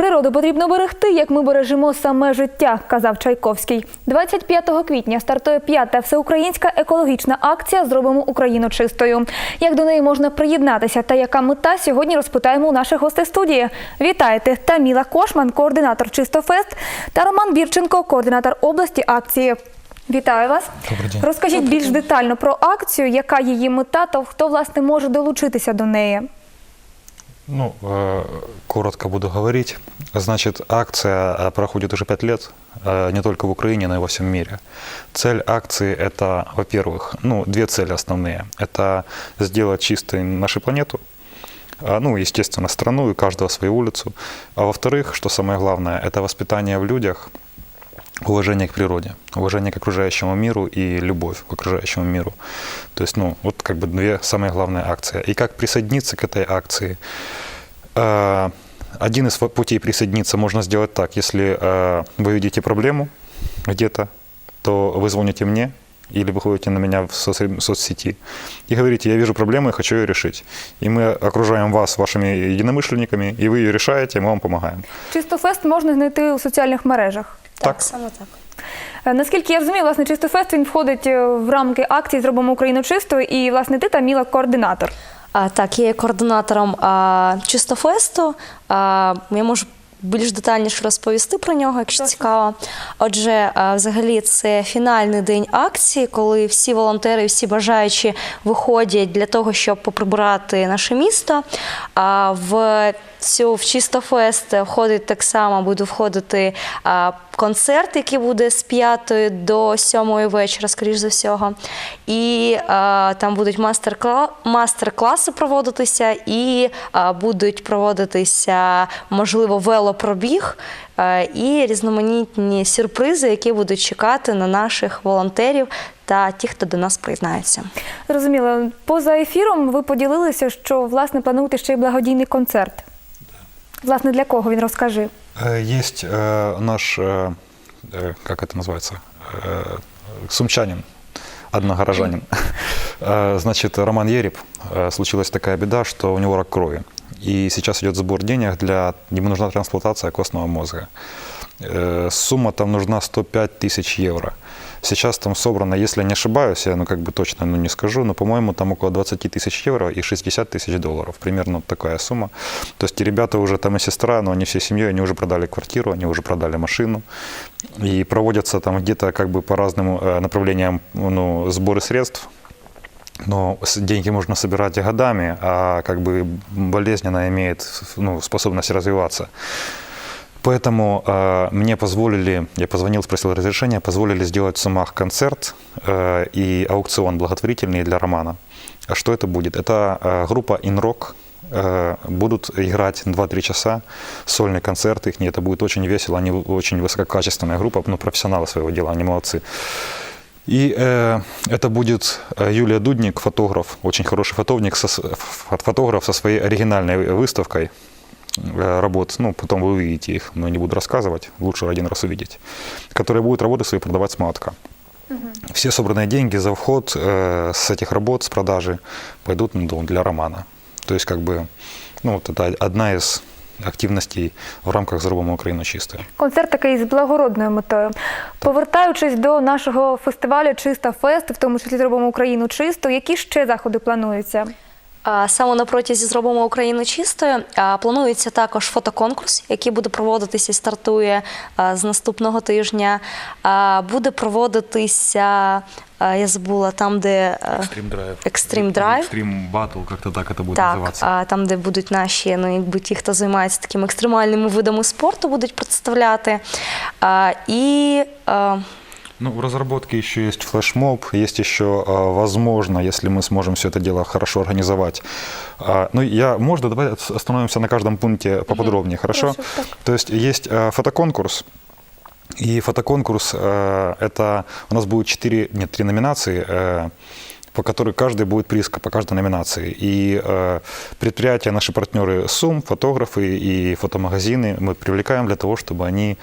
Природу потрібно берегти, як ми бережемо саме життя, казав Чайковський. 25 квітня стартує п'ята всеукраїнська екологічна акція Зробимо Україну чистою. Як до неї можна приєднатися та яка мета сьогодні розпитаємо у наших гостей студії. Вітайте! Таміла Кошман, координатор Чистофест, та Роман Бірченко, координатор області акції. Вітаю вас. Добрий день. Розкажіть більш детально про акцію, яка її мета та хто власне може долучитися до неї. Ну, э, коротко буду говорить. Значит, акция э, проходит уже пять лет, э, не только в Украине, но и во всем мире. Цель акции – это, во-первых, ну, две цели основные. Это сделать чистой нашу планету, а, ну, естественно, страну и каждого свою улицу. А во-вторых, что самое главное, это воспитание в людях уважение к природе, уважение к окружающему миру и любовь к окружающему миру. То есть, ну, вот как бы две самые главные акции. И как присоединиться к этой акции? Э, Один из путей присоединиться можно сделать так. Если э, вы видите проблему где-то, то вы звоните мне или выходите на меня в соц- соцсети и говорите, я вижу проблему и хочу ее решить. И мы окружаем вас вашими единомышленниками, и вы ее решаете, мы вам помогаем. Чистофест можна знайти у соціальних мережах. Так. саме так. Е, Наскільки я розумію, власне, Чистофест він входить е, в рамки акції Зробимо Україну чистою, і власне ти та Міла координатор. А, так, я є координатором а, Чистофесту. А, я можу більш детальніше розповісти про нього, якщо цікаво. Отже, а, взагалі, це фінальний день акції, коли всі волонтери, всі бажаючі виходять для того, щоб поприбирати наше місто. А, в цю в Чистофест входить так само, буде входити а, концерт, який буде з 5 до 7 вечора, скоріш за всього. І а, там будуть мастер-кла- мастер-класи проводитися, і а, будуть проводитися, можливо, велопробіг і різноманітні сюрпризи, які будуть чекати на наших волонтерів та ті, хто до нас приєднається. Зрозуміло, поза ефіром ви поділилися, що власне плануєте ще й благодійний концерт. Власне, для кого він розкажи? Есть наш, как это называется, сумчанин, одногорожанин. Значит, Роман Ереб, случилась такая беда, что у него рак крови. И сейчас идет сбор денег для... Ему нужна трансплантация костного мозга. Э, Сумма там нужна 105 тысяч евро. Сейчас там собрано, если я не ошибаюсь, я ну как бы точно ну, не скажу, но, по-моему, там около 20 тысяч евро и 60 тысяч долларов. Примерно такая сумма. То есть и ребята уже там и сестра, но они всей семьей, они уже продали квартиру, они уже продали машину. И проводятся там где-то как бы по разным э, направлениям ну, сборы средств. Но деньги можно собирать годами, а как бы болезнь, она имеет ну, способность развиваться. Поэтому э, мне позволили, я позвонил, спросил разрешения, позволили сделать в Сумах концерт э, и аукцион благотворительный для Романа. А что это будет? Это э, группа Инрок. Э, будут играть 2-3 часа, сольный концерт их, это будет очень весело, они очень высококачественная группа, ну, профессионалы своего дела, они молодцы. И э, это будет э, Юлия Дудник, фотограф, очень хороший фотограф, со, фотограф со своей оригинальной выставкой э, работ. Ну, потом вы увидите их, но не буду рассказывать, лучше один раз увидеть. Которые будут работы свои продавать с молотка. Все собранные деньги за вход э, с этих работ, с продажи, пойдут ну, для романа. То есть, как бы, ну, вот это одна из активностей в рамках «Зробимо Україну чистою». Концерт такий з благородною метою. Повертаючись до нашого фестивалю Чиста Фест, в тому числі зробимо Україну чисту. Які ще заходи плануються? Саме на протязі зробимо Україну чистою. Планується також фотоконкурс, який буде проводитися і стартує з наступного тижня. Буде проводитися, я забула, там, де. Extreme Drive. Extreme Battle, как-то так это будет Так, называться. а, там, де будуть наші, ну якби ті, хто займається такими екстремальними видами спорту, будуть представляти. І Ну, в разработке еще есть флешмоб, есть еще, а, возможно, если мы сможем все это дело хорошо организовать. А, Ну, я, можно, давай остановимся на каждом пункте поподробнее, хорошо? Хорошо, так. То есть есть а, фотоконкурс, и фотоконкурс, э, это у нас будет четыре, нет, три номинации. Э, по которой каждый будет приз по каждой номинации. И э, предприятия, наши партнеры СУМ, фотографы и фотомагазины мы привлекаем для того, чтобы они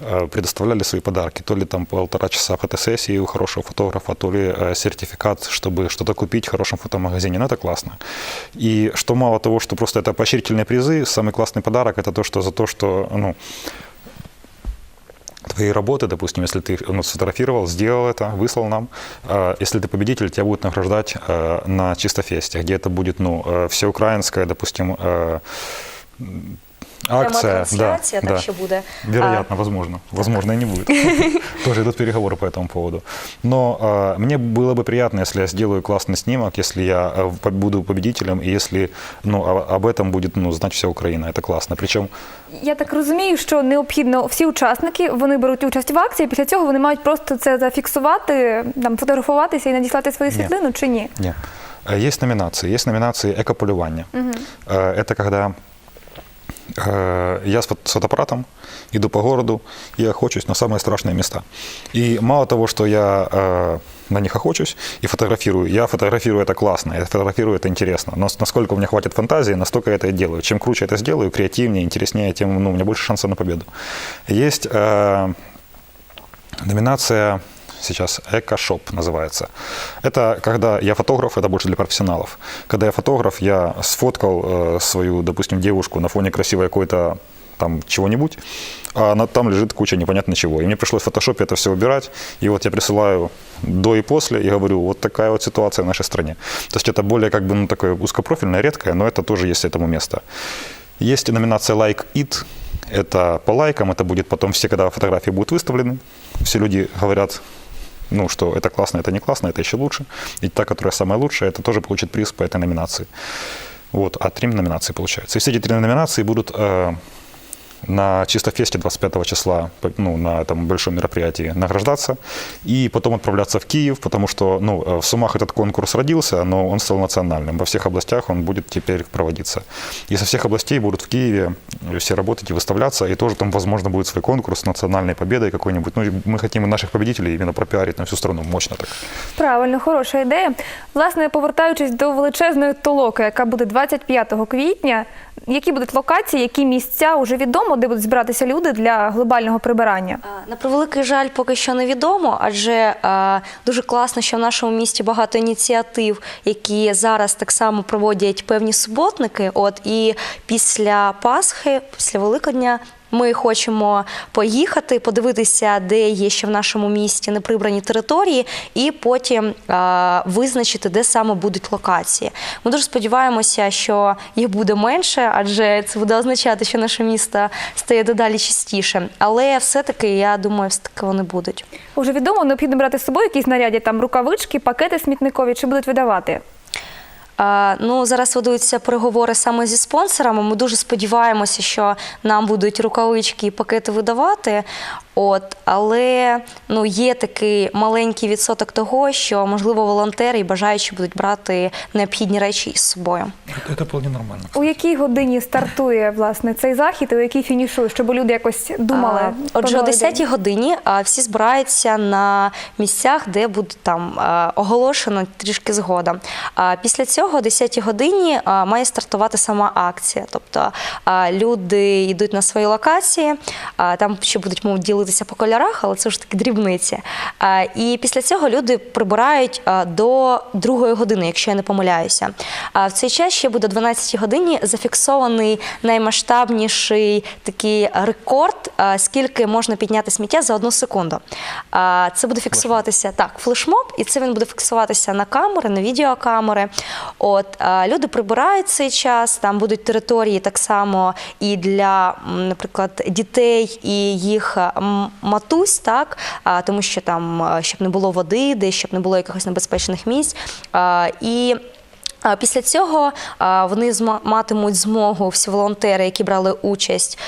э, предоставляли свои подарки. То ли там полтора часа фотосессии у хорошего фотографа, то ли э, сертификат, чтобы что-то купить в хорошем фотомагазине. Ну, это классно. И что мало того, что просто это поощрительные призы, самый классный подарок это то, что за то, что ну, твои работы, допустим, если ты ну, сфотографировал, сделал это, выслал нам, э, если ты победитель, тебя будут награждать э, на Чистофесте, где это будет, ну, э, всеукраинская, допустим, э, м, акция. трансляція, так що буде. Вероятно, возможно. Возможно, и не будет. Тоже идут переговоры по этому поводу. Но э, мне было бы приятно, если я сделаю классный снимок, если я э, по- буду победителем, и если ну, о- об этом будет ну, знать вся Украина. Это классно. Причем Я так розумію, що необхідно всі учасники вони беруть участь в акції. Після цього вони мають просто це зафіксувати, там фотографуватися і надіслати свою Ні. світлину чи ні? Нет. Э, Есть номинации. Есть номинации экополювання. Э, Это когда э, я с фото- с фотоаппаратом иду по городу и охочусь на самые страшные места. И мало того, что я э, на них охочусь и фотографирую, я фотографирую это классно, я фотографирую это интересно. Но с- насколько у меня хватит фантазии, настолько я это и делаю. Чем круче это сделаю, креативнее, интереснее, тем ну, у меня больше шансов на победу. Есть э, Номинация сейчас «Эко-шоп» называется. Это когда я фотограф, это больше для профессионалов. Когда я фотограф, я сфоткал э, свою, допустим, девушку на фоне красивой какой-то там чего-нибудь, а она, там лежит куча непонятно чего. И мне пришлось в фотошопе это все убирать. И вот я присылаю до и после и говорю, вот такая вот ситуация в нашей стране. То есть это более как бы ну, такое узкопрофильное, редкое, но это тоже есть этому место. Есть номинация Like It. Это по лайкам, это будет потом все, когда фотографии будут выставлены. Все люди говорят, ну, что это классно, это не классно, это еще лучше. И та, которая самая лучшая, это тоже получит приз по этой номинации. Вот, а три номинации получается. И все эти три номинации будут э, на Чистофесте 25 числа, по- ну, на этом большом мероприятии награждаться и потом отправляться в Киев, потому что, ну, э, в Сумах этот конкурс родился, но он стал национальным. Во всех областях он будет теперь проводиться. И со всех областей будут в Киеве все работать и выставляться, и тоже там, возможно, будет свой конкурс с национальной победой какой-нибудь. Ну, и мы хотим и наших победителей именно пропиарить на всю страну мощно так. Правильно, хороша ідея. Власне, повертаючись до величезної толоки, яка буде 25 квітня, які будуть локації, які місця вже відомо, де будуть збиратися люди для глобального прибирання? На превеликий жаль, поки що невідомо, адже е, дуже класно, що в нашому місті багато ініціатив, які зараз так само проводять певні суботники. От і після Пасхи, після Великодня. Ми хочемо поїхати, подивитися, де є ще в нашому місті неприбрані території, і потім е, визначити, де саме будуть локації. Ми дуже сподіваємося, що їх буде менше, адже це буде означати, що наше місто стає дедалі чистіше. Але все-таки я думаю, все таки вони будуть. Вже відомо, необхідно брати з собою якісь наряді, там рукавички, пакети смітникові, чи будуть видавати? Ну, зараз ведуться переговори саме зі спонсорами. Ми дуже сподіваємося, що нам будуть рукавички і пакети видавати. От, але ну, є такий маленький відсоток того, що можливо волонтери і бажаючі будуть брати необхідні речі із собою. Это вполне нормально. У якій годині стартує власне цей захід, і у якій фінішує, щоб люди якось думали? А, Отже, о планували день? 10 годині а, всі збираються на місцях, де буде там а, оголошено трішки згодом. А Після цього о 10 годині має стартувати сама акція. Тобто люди йдуть на свої локації, там ще будуть мов ділитися по кольорах, але це ж таки дрібниці. І після цього люди прибирають до другої години, якщо я не помиляюся. В цей час ще буде о 12 годині зафіксований наймасштабніший такий рекорд, скільки можна підняти сміття за одну секунду. Це буде фіксуватися так, флешмоб, і це він буде фіксуватися на камери, на відеокамери. От люди прибирають цей час. Там будуть території так само і для, наприклад, дітей і їх матусь, так тому що там щоб не було води, де щоб не було якихось небезпечних місць. І Після цього вони матимуть змогу всі волонтери, які брали участь,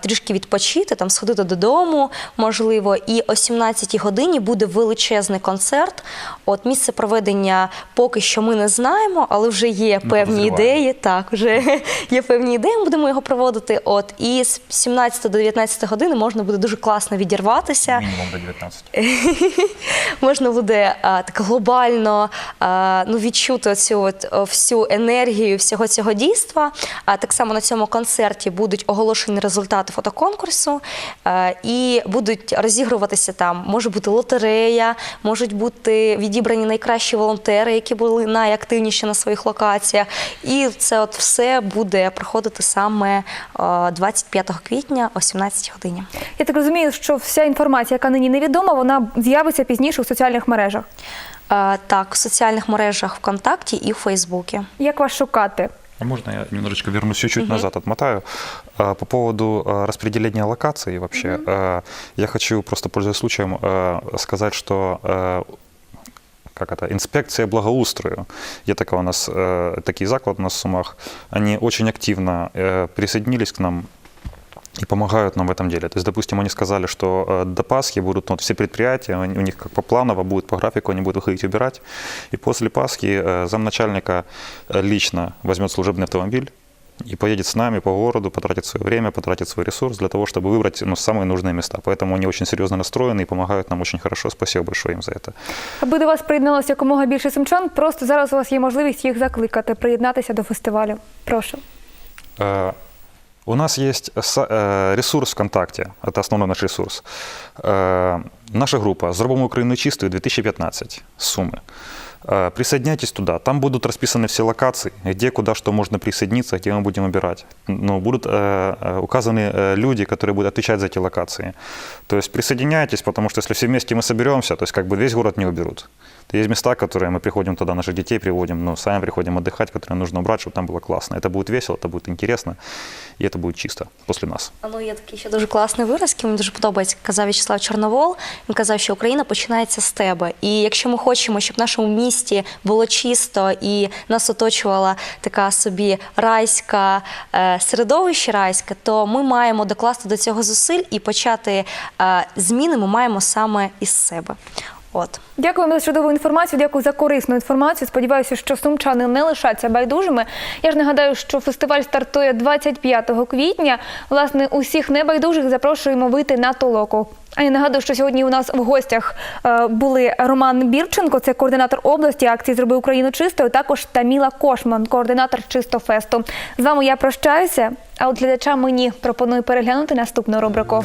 трішки відпочити, там сходити додому, можливо. І о 17-й годині буде величезний концерт. От місце проведення поки що ми не знаємо, але вже є Ми певні ідеї. Так, вже є певні ідеї. Ми будемо його проводити. От і з 17 до 19 години можна буде дуже класно відірватися. Минимум до 19. можна буде так глобально ну, відчути цю от, всю енергію всього цього дійства. А так само на цьому концерті будуть оголошені результати фотоконкурсу і будуть розігруватися там. Може бути лотерея, можуть бути відібрані найкращі волонтери, які були найактивніші на своїх локаціях. І це от все буде проходити саме а, 25 квітня о 17 годині. Я так розумію, що вся інформація, яка нині невідома, вона з'явиться пізніше у соціальних мережах. А, Так, в соціальних мережах ВКонтакті і в Фейсбуці. Як вас шукати? А можно я немножечко вернусь чуть-чуть назад, отмотаю? А, По поводу а, распределения локаций вообще, а, я хочу просто, пользуясь случаем, а, сказать, что а, как это, инспекция благоустрою, є така у нас, э, такий заклад у нас в Сумах, они очень активно э, присоединились к нам и помогают нам в этом деле. То есть, допустим, они сказали, что э, до Пасхи будут ну, вот, все предприятия, они- у них как по планово будет по графику, они будут выходить убирать. И после Пасхи э, замначальника э, лично возьмет служебный автомобиль и поедет с нами по городу, потратит свое время, потратит свой ресурс для того, чтобы выбрать ну, самые нужные места. Поэтому они очень серьезно настроены и помогают нам очень хорошо. Спасибо большое им за это. Аби до вас приєдналося якомога більше сумчан, просто зараз у вас є можливість їх закликати, приєднатися до фестивалю. Прошу. Э, У нас есть са- э, ресурс ВКонтакте, это основной наш ресурс. Э, Наша группа «Зробимо Україну чистою 2015» с Сумы. Э, Присоединяйтесь туда, там будут расписаны все локации, где, куда, что можно присоединиться, где мы будем убирать. Но будут э, э, указаны э, люди, которые будут отвечать за эти локации. То есть присоединяйтесь, потому что если все вместе мы соберемся, то есть как бы весь город не уберут. Есть места, которые мы приходим туда, наших детей приводим, но сами приходим отдыхать, которые нужно убрать, чтобы там было классно. Это будет весело, это будет интересно, и это будет чисто после нас. Ну, є такий ще дуже класний вираз, який мені дуже подобається. Казав В'ячеслав Чорновол. Він казав, що Україна починається з тебе. І якщо ми хочемо, щоб в нашому місті було чисто і нас оточувала така собі райська е, середовище райське, то ми маємо докласти до цього зусиль і почати е, зміни ми маємо саме із себе. От. Дякую за чудову інформацію. Дякую за корисну інформацію. Сподіваюся, що сумчани не лишаться байдужими. Я ж нагадаю, що фестиваль стартує 25 квітня. Власне, усіх небайдужих запрошуємо вийти на толоку. А я нагадую, що сьогодні у нас в гостях е, були Роман Бірченко, це координатор області акції Зроби Україну чистою. Також Таміла Кошман, координатор Чистофесту. З вами я прощаюся. А от глядачам мені пропоную переглянути наступну рубрику.